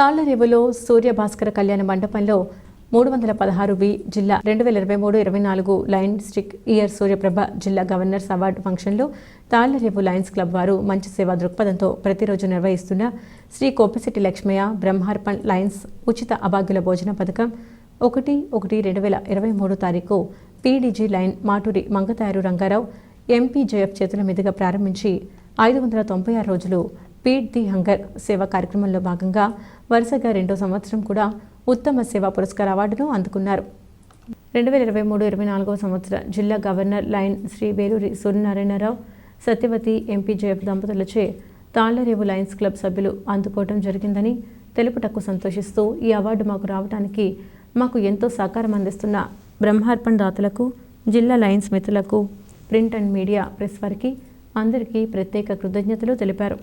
తాళ్ళరేవులో సూర్య భాస్కర కళ్యాణ మండపంలో మూడు వందల పదహారు వి జిల్లా రెండు వేల ఇరవై మూడు ఇరవై నాలుగు లయన్ స్టిక్ ఇయర్ సూర్యప్రభ జిల్లా గవర్నర్స్ అవార్డు ఫంక్షన్లో తాళ్ళరేవు లయన్స్ క్లబ్ వారు మంచి సేవా దృక్పథంతో ప్రతిరోజు నిర్వహిస్తున్న శ్రీ కోపిశెట్టి లక్ష్మయ్య బ్రహ్మార్పణ్ లయన్స్ ఉచిత అభాగ్యుల భోజన పథకం ఒకటి ఒకటి రెండు వేల ఇరవై మూడు తారీఖు PDG lion Maturi Mangatayaru Rangarao MPJF చేతుల మీదుగా ప్రారంభించి ఐదు వందల తొంభై ఆరు రోజులు పీట్ ది హంగర్ సేవా కార్యక్రమంలో భాగంగా వరుసగా రెండో సంవత్సరం కూడా ఉత్తమ సేవా పురస్కార అవార్డును అందుకున్నారు. రెండు వేల ఇరవై మూడు ఇరవై నాలుగవ సంవత్సర జిల్లా governor lion Shri Veluri Suryanarayanarao Satyavathi MPJF దంపతులచే Tallarevu lions club సభ్యులు అందుకోవడం జరిగిందని తెలుపుటకు సంతోషిస్తూ ఈ అవార్డు మాకు రావడానికి మాకు ఎంతో సహకారం అందిస్తున్న బ్రహ్మార్పణ దాతలకు జిల్లా లయన్స్ మిత్రులకు ప్రింట్ అండ్ మీడియా ప్రెస్ వారికి అందరికీ ప్రత్యేక కృతజ్ఞతలు తెలిపారు.